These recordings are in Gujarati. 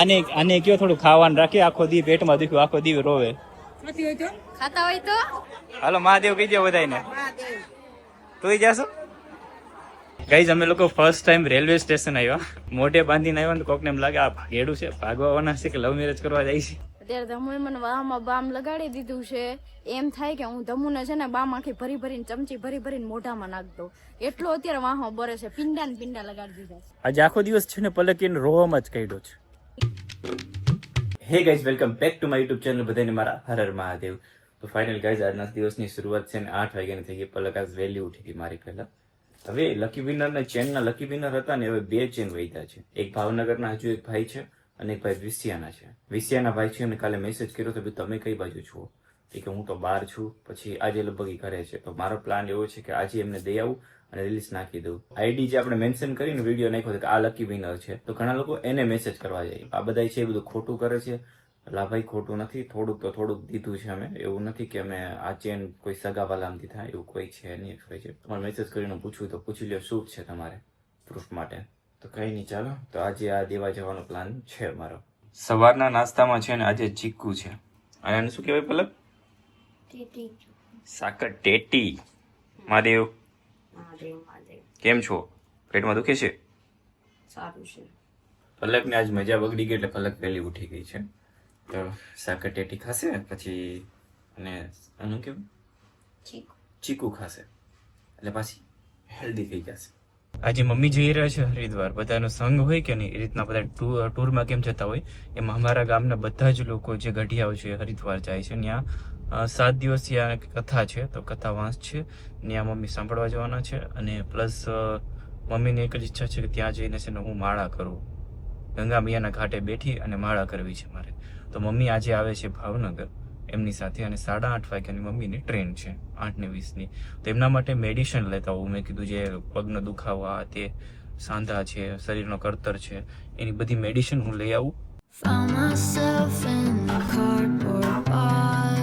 આને આને કયો થોડું ખાવાનું રાખી? આખો દી પેટમાં દુખ્યું આખો દી રોવે. ખાતા હોય તો? હાલો મહાદેવ કહી દો બધાને તું જાશો? ગઈઝ અમે લોકો ફર્સ્ટ ટાઈમ રેલવે સ્ટેશન આવ્યા. મોઢે બાંધીને આવ્યા ને કોકને એમ લાગે આ ભાગેડું છે ભાગવાના છે કે લવ મેરેજ કરવા જાય છે? અત્યારે ધમુએ મને વાહમાં બામ લગાડી દીધું છે. એમ થાય કે હું ધમુને છે ને બામ આખી ભરી ભરીને ચમચી ભરી ભરીને મોઢામાં નાખ દઉં. એટલો અત્યારે વાહમાં બરે છે. પિંડા ને પિંડા લગાડી દીધા આજે આખો દિવસ છે ને પલકીને રોવામાં જ કાઢ્યો છે. Hey guys welcome back to my YouTube channel બધાને મારા હર હર મહાદેવ. તો ફાઇનલ ગાઈઝ આજના દિવસની શરૂઆત છે ને આઠ વાગ્યાની થઈ ગઈ. આજ વહેલી ઉઠી ગઈ મારી પહેલા. હવે લકી વિનર ના ચેનના લકી વિનર હતા ને હવે બે ચેન વૈધા છે. એક ભાવનગરના હજુ એક ભાઈ છે અને એક ભાઈ વિસિયાના છે. વિસિયાના ભાઈ છે અને કાલે મેસેજ કર્યો તો તમે કઈ બાજુ છો? એ કે હું તો બહાર છું, પછી આજે લગભગ એ ઘરે છે. તો મારો પ્લાન એવો છે કે આજે એમને દઈ આવું અને રિલીઝ નાખી દઉં. આઈડી જે આપણે મેન્શન કરીને વીડિયો નાખ્યો કે આ લકી વિનર છે. તો ઘણા લોકો એને મેસેજ કરવા જાય. આ બધા છે, એ બધું ખોટું કરે છે. લા ભાઈ, ખોટું નથી. થોડુંક તો થોડુંક દીધું છે અમે. એવું નથી કે અમે આ ચેન કોઈ સગા સગાવાલામાંથી થાય, એવું કોઈ છે નહીં હોય છે. તમારે મેસેજ કરીને પૂછવું તો પૂછી લ્યો, શું છે તમારે પ્રૂફ માટે? તો કઈ નહીં, ચાલો. તો આજે આ દેવા જવાનો પ્લાન છે મારો. સવારના નાસ્તામાં છે ને આજે ચીકુ છે. અને શું કહેવાય પલક? સાકર ટેટી. મહાદેવ. કેમ છો? પેટમાં દુખે છે? સારું છે. પલકને આજ મજા બગડી ગઈ એટલે પલક પહેલી ઉઠી ગઈ છે. તો સાકર ટેટી ખાશે? પછી અને આનું કેવું? ચીકુ. ખાશે. એટલે પાછી હેલ્ધી થઈ જશે. આજે મમ્મી જઈ રહ્યા છે હરિદ્વાર. બધાનો સંઘ હોય કે નહીં, એ રીતના બધા ટૂર ટૂરમાં કેમ જતા હોય, એમાં અમારા ગામના બધા જ લોકો જે ગઢિયાઓ છે હરિદ્વાર જાય છે. ત્યાં સાત દિવસ ત્યાં કથા છે, તો કથા વાંસ છે. ત્યાં મમ્મી સાંભળવા જવાના છે અને પ્લસ મમ્મીની એક જ ઈચ્છા છે કે ત્યાં જઈને છે ને હું માળા કરું. ગંગા મૈયાના ઘાટે બેઠી અને માળા કરવી છે મારે. તો મમ્મી આજે આવે છે ભાવનગર. એમની સાથે અને સાડા આઠ વાગ્યાની મમ્મીની ટ્રેન છે આઠ ને વીસની. તો એમના માટે મેડિસિન લેતા હોઉં. મેં કીધું જે પગનો દુખાવો આ તે સાંધા છે શરીરનો કરતર છે એની બધી મેડિસિન હું લઈ આવું. Found myself in a cardboard box.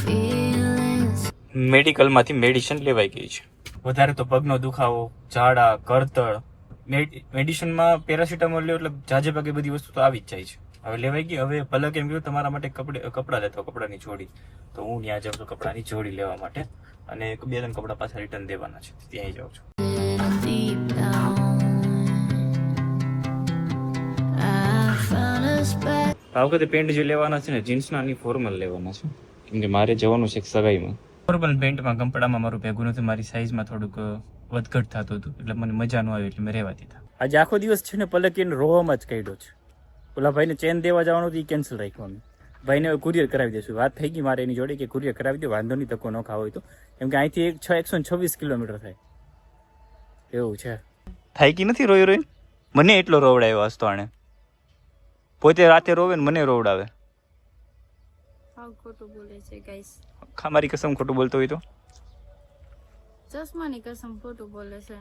Feelings મેડિકલમાંથી મેડિસિન લેવાઈ ગઈ છે. વધારે તો પગનો દુખાવો ઝાડા કરતળ. મેડિસિનમાં પેરાસિટામોલ લ્યો એટલે જાજે પગે બધી વસ્તુ તો આવી જ જાય છે. હવે લેવાઈ ગઈ હવે પલક એમ કહ્યું તમારા માટે કપડે કપડાં લેતો કપડાની જોડી. તો હું ત્યાં જાઉં છું કપડાની જોડી લેવા માટે અને એક બે ત્રણ કપડાં પાછા રિટર્ન દેવાના છે. ત્યાં જાઉં છું. આ વખતે પેન્ટ જે લેવાના છે ને જીન્સના ની ફોર્મલ લેવાના છે. કેમ કે મારે જવાનું છે એક સગાઈમાં. ફોર્મલ પેન્ટમાં કપડામાં મારું ભેગું નથી મારી સાઈઝમાં થોડુંક વધઘટ થતું હતું. એટલે મને મજા ન આવી એટલે મેં રહેવા દીધા આજે આખો દિવસ છે ને પલકીને રોવામાં જ કાઢ્યો છે. ઓલા ભાઈને ચેન દેવા જવાનું હતું એ કેન્સલ રાખ્યું અમે. ભાઈને કુરિયર કરાવી દઈશું. વાત થઈ ગઈ મારે એની જોડે કે કુરિયર કરાવી દો વાંધો નહીં ધક્કો ન ખાવ હોય તો. કેમ કે અહીંથી એક છ એકસો છવ્વીસ કિલોમીટર થાય. એવું છે. થાય કે નથી રોઈ રોઈ મને એટલો રોવડાયો હસતો આણે. પોતે રાતે રોવે ને મને રોવડાવે. ખોટું બોલે છે ગાઈસ મારી કસમ ખોટું બોલતો હોય તો? ચશ્માની કસમ ખોટું બોલે છે.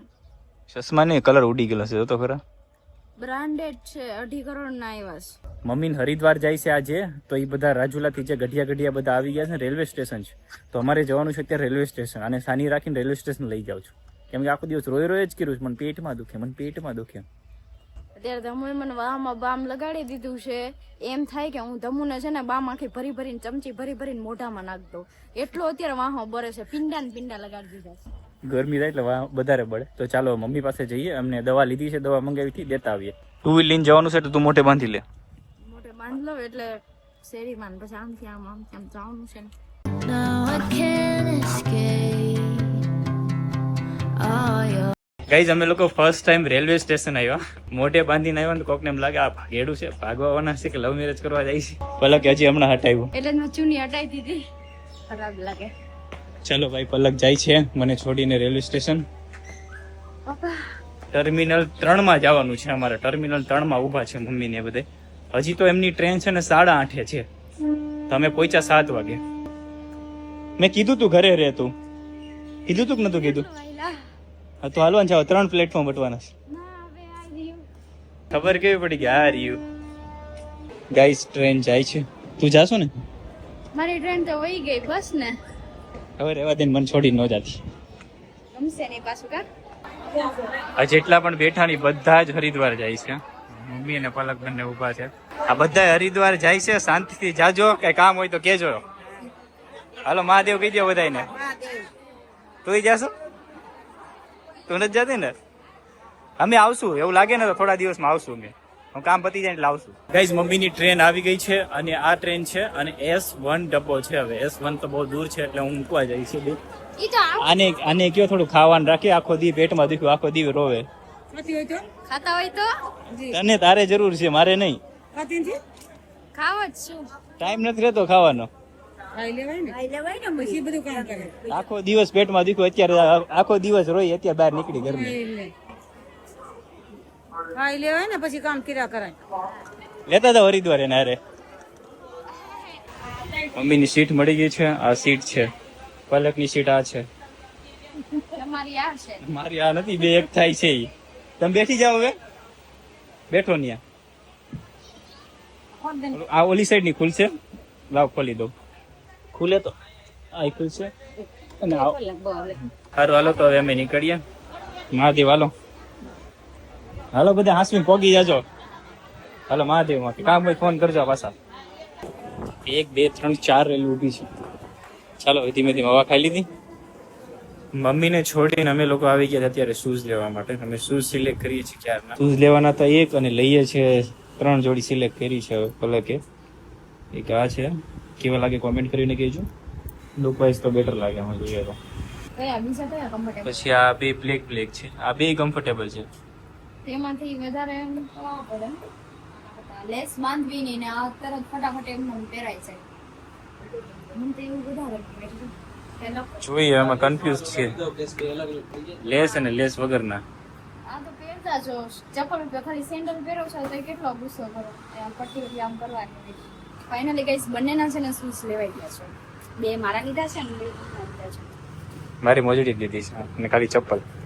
ચશ્મા ને કલર ઉડી ગયેલો છે તો ખરા. બ્રાન્ડેડ છે અઢી કરોડ ના આવ્યા છે. મમ્મી હરિદ્વાર જાય છે આજે તો એ બધા રાજુલાથી જે ગઢિયા ગઢિયા બધા આવી ગયા છે ને રેલવે સ્ટેશન છે. તો અમારે જવાનું છે અત્યારે રેલવે સ્ટેશન અને સાની રાખીને રેલવે સ્ટેશન લઈ જાઉં છું. કેમ કે આખો દિવસ રોઈ રોઈ જ કર્યું છે મને પેટમાં દુખે મને પેટમાં દુખે. અત્યારે ધમુએ મને વાહમાં બામ લગાડી દીધું છે. એમ થાય કે હું ધમુને છે ને બામ આખી ભરી ભરીને ચમચી ભરી ભરીને મોઢામાં નાખ દઉં. એટલો અત્યારે વાહો બરે છે પિંડા ને પિંડા લગાડી દીધા છે. ગરમી થાય એટલે વાહ વધારે બળે. તો ચાલો મમ્મી પાસે જઈએ અમને દવા લીધી છે દવા મંગાવી હતી દેતા આવીએ. ટુ વ્હીલ લઈને જવાનું છે તો તું મોટે બાંધી લે. મોટે બાંધ લો એટલે શેરીમાં પછી આમથી આમ આમથી આમ જવાનું છે Now I can't escape. Guys અમે લોકો ફર્સ્ટ ટાઈમ રેલવે સ્ટેશન આવ્યા. મોઢે બાંધીને આવ્યા ને કોકને એમ લાગે આ ભાગેડું છે ભાગવાના છે કે લવ મેરેજ કરવા જાય છે? પલક હજી હમણાં હટાવ્યું. એટલે ચૂની હટાવી દીધી. ખરાબ લાગે. ચાલો ભાઈ પલક જાય છે. મને છોડીને રેલવે સ્ટેશન. ટર્મિનલ ત્રણમાં જવાનું છે અમારે. ટર્મિનલ ત્રણમાં ઊભા છે મમ્મી ને બધે. હજી તો એમની ટ્રેન છે ને સાડા આઠે છે. તમે પહોંચ્યા સાત વાગે. મેં કીધું તું ઘરે રહે તું. કીધું તું કે નતું કીધું? હા તો હાલવાનું જાવ ત્રણ પ્લેટફોર્મ બટવાના છે. ખબર કેવી પડી કે આ રહ્યું. ગાઈસ ટ્રેન જાય છે. તું જાશો ને? મારી ટ્રેન તો વહી ગઈ બસ ને. હવે રહેવા દે ને મને છોડી ન જાતી. ગમશે નહીં પાછું કા? આ જેટલા પણ બેઠા ની બધા જ હરિદ્વાર જાય છે. મમ્મી અને પલક બંને ઊભા છે. આ બધા હરિદ્વાર જાય છે શાંતિથી જાજો કઈ કામ હોય તો કેજો હાલો મહાદેવ કહી દો બધાને તું જાશો? તું નથી જતી ને? અમે આવશું એવું લાગે ને તો થોડા દિવસમાં આવશું અમે. હું કામ પતી જાય લાવશું ગાઈઝ મમ્મીની ટ્રેન આવી ગઈ છે અને આ ટ્રેન છે અને એસ વન ડબ્બો છે હવે. એસ વન તો બહુ દૂર છે એટલે હું મૂકવા જઈશ આને આને કયો થોડું ખાવાનું રાખે? આખો દી પેટમાં દુખ્યું આખો દી રોવે. ખાતા હોય તો? તને તારે જરૂર છે મારે નહીં. ખાવ જ શું ટાઈમ નથી રહેતો ખાવાનો. આખો દિવસ પેટમાં દુખ્યું અત્યારે આખો દિવસ રોઈ અત્યારે બહાર નીકળી ઘરમાં ખાઈ લેવાય ને પછી કામ કર્યા કરાય. લેતા હતા હરિદ્વાર એને હારે. મમ્મીની સીટ મળી ગઈ છે આ સીટ છે. પલકની સીટ આ છે. મારી આ નથી બે એક થાય છે ઈ. તમે બેઠી જાઓ હવે. બેઠો ન્યા. આ ઓલી સાઈડની ખુલશે લાવ ખોલી દઉં. ખુલે તો. આ ખુલશે અને આવો. સારું હાલો તો હવે અમે નીકળીએ. મહાદેવ હાલો. હાલો બધા હાસવીને પોગી જાજો. હાલો મહાદેવમાં કામ હોય ફોન કરજો પાછા. એક બે ત્રણ ચાર રેલ ઊભી છે. ચાલો હવે ધીમે ધીમે હવા ખાઈ લીધી. મમ્મીને છોડીને અમે લોકો આવી ગયા અત્યારે શૂઝ લેવા માટે. અમે શૂઝ સિલેક્ટ કરીએ છીએ ક્યારના. શૂઝ લેવાના તો એક અને લઈએ છીએ ત્રણ જોડી સિલેક્ટ કરી છે હવે પલકે એક આ છે. કેવા લાગે કોમેન્ટ કરીને કહેજો. લુક વાઇઝ તો બેટર લાગે હું જોઈએ તો. પછી આ બે બ્લેક બ્લેક છે. આ બે કમ્ફર્ટેબલ છે. તેમાંથી વધારે એમ કરવા પડે લેસ બાંધવી નહીં ને આ તરત ફટાફટ એમ નેમ પહેરાય છે. મને તો એવું વધારે જોઈએ એમાં કન્ફ્યુઝ છે. લેસ અને લેસ વગરના. આ તો પહેરતા છો ચપ્પલ ખાલી સેન્ડલ પહેરો છો તો કેટલો ગુસ્સો કરો? એ આમ પટ્ટી આમ કરવાની ફાઇનલી ગાઈસ બંનેના છે ને શૂઝ લેવાઈ ગયા છે. બે મારા લીધા છે ને બે લીધા છે. મારી મોજડી લીધી છે. અને ખાલી ચપ્પલ. હા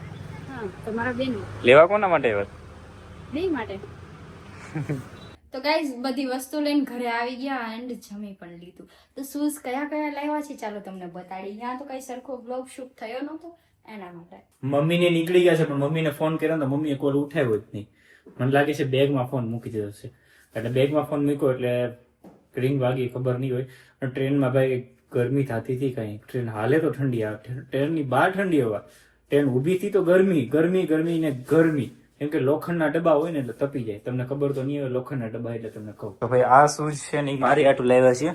તમારા બેન. લેવા કોના માટે આવ્યા? બે માટે. તો ગાઈઝ બધી વસ્તુ લઈને ઘરે આવી ગયા એન્ડ જમી પણ લીધું. તો શૂઝ કયા કયા લાવ્યા છે ચાલો તમને બતાડી ત્યાં તો કઈ સરખો બ્લોગ શૂટ થયો નતો એના માટે. મમ્મીને નીકળી ગયા છે પણ મમ્મીને ફોન કર્યો ને તો મમ્મીએ કોલ ઉઠાવ્યો જ નહીં. મને લાગે છે બેગમાં ફોન મૂકી દીધો છે. એટલે બેગમાં ફોન મૂક્યો એટલે રિંગ વાગી ખબર નહીં હોય. અને ટ્રેનમાં ભાઈ ગરમી થતી હતી કઈ. ટ્રેન હાલે તો ઠંડી આવે. ટ્રેનની બહાર ઠંડી હવા. ટ્રેન ઊભી હતી તો ગરમી ગરમી ગરમી ને ગરમી. કેમ કે લોખંડના ડબ્બા હોય ને એટલે તપી જાય. તમને ખબર તો નહીં હોય લોખંડના ડબ્બા એટલે તમને કહું. તો ભાઈ આ શૂઝ છે ને મારી આટલું લાવ્યા છે.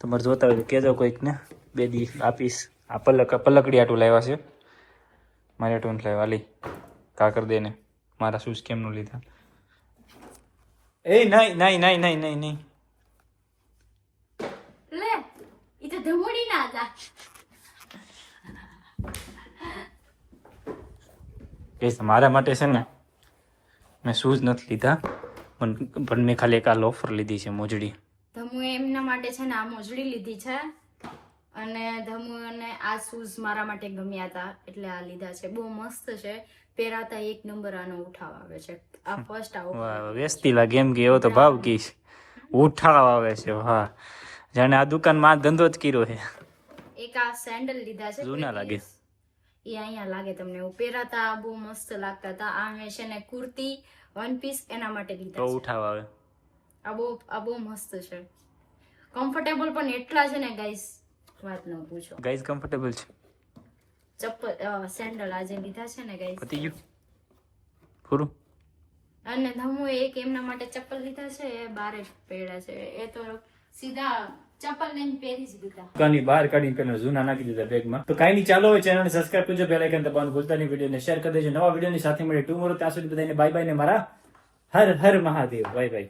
તમારે જોતા હોય તો કહેજો કોઈક ને. બે દી આપીશ. આ પલક, પલકડી આટું લાવ્યા છે. મારી આટું લાવ્યા. લી કાકર દે ને. મારા શૂઝ કેમનું લીધા? એ, નહીં નહીં નહીં નહીં નહીં નહીં લે ઈ તો ધમોડી ના હતા કહીશ મારા માટે છે ને મેં શૂઝ નથી લીધા પણ પણ મેં ખાલી એક આ લોફર લીધી છે મોજડી. ધમુ એમના માટે છે ને આ મોજડી લીધી છે અને ધમુ અને આ શૂઝ મારા માટે ગમ્યા હતા એટલે આ લીધા છે. બહુ મસ્ત છે. પહેરાતા એક નંબર આનો ઉઠાવ આવે છે. આ ફર્સ્ટ આવો વેચતી લાગે એમ કે એવો તો ભાવ કીશ ઉઠાવ આવે છે વાહ. જાણે આ દુકાનમાં આ ધંધો જ કર્યો છે. એક આ સેન્ડલ લીધા છે જૂના લાગે. એ અહીંયા લાગે તમને. એવું પહેરાતા બહુ મસ્ત લાગતા હતા. આ મેં છે ને કુર્તી વન પીસ એના માટે લીધા ઉઠાવ આવે. આ બહુ આ બહુ મસ્ત છે. કમ્ફર્ટેબલ પણ એટલા છે ને ગાઈસ વાત ન પૂછો. ગાઈસ કમ્ફર્ટેબલ છે. ચપ્પલ સેન્ડલ આજે લીધા છે ને ગાઈસ પતી ગયું. પૂરું અને ધમુ એક એમના માટે ચપ્પલ લીધા છે એ બારે જ પડ્યા છે. એ તો સીધા ચપ્પલ લઈને પહેરી જ દીધા. દુકાનની બેગમાં. તો કાંઈ નહીં, ચાલો હવે ચેનલને સબસ્ક્રાઇબ કરજો બેલ આઇકન દબાવવાનું ભૂલતા નહીં. વિડીયોને શેર કરી દેજો. નવા વિડીયોની સાથે મળે ટુ મોરો ત્યાં સુધી બધાને બાય બાય ને મારા હર હર મહાદેવ. Bye bye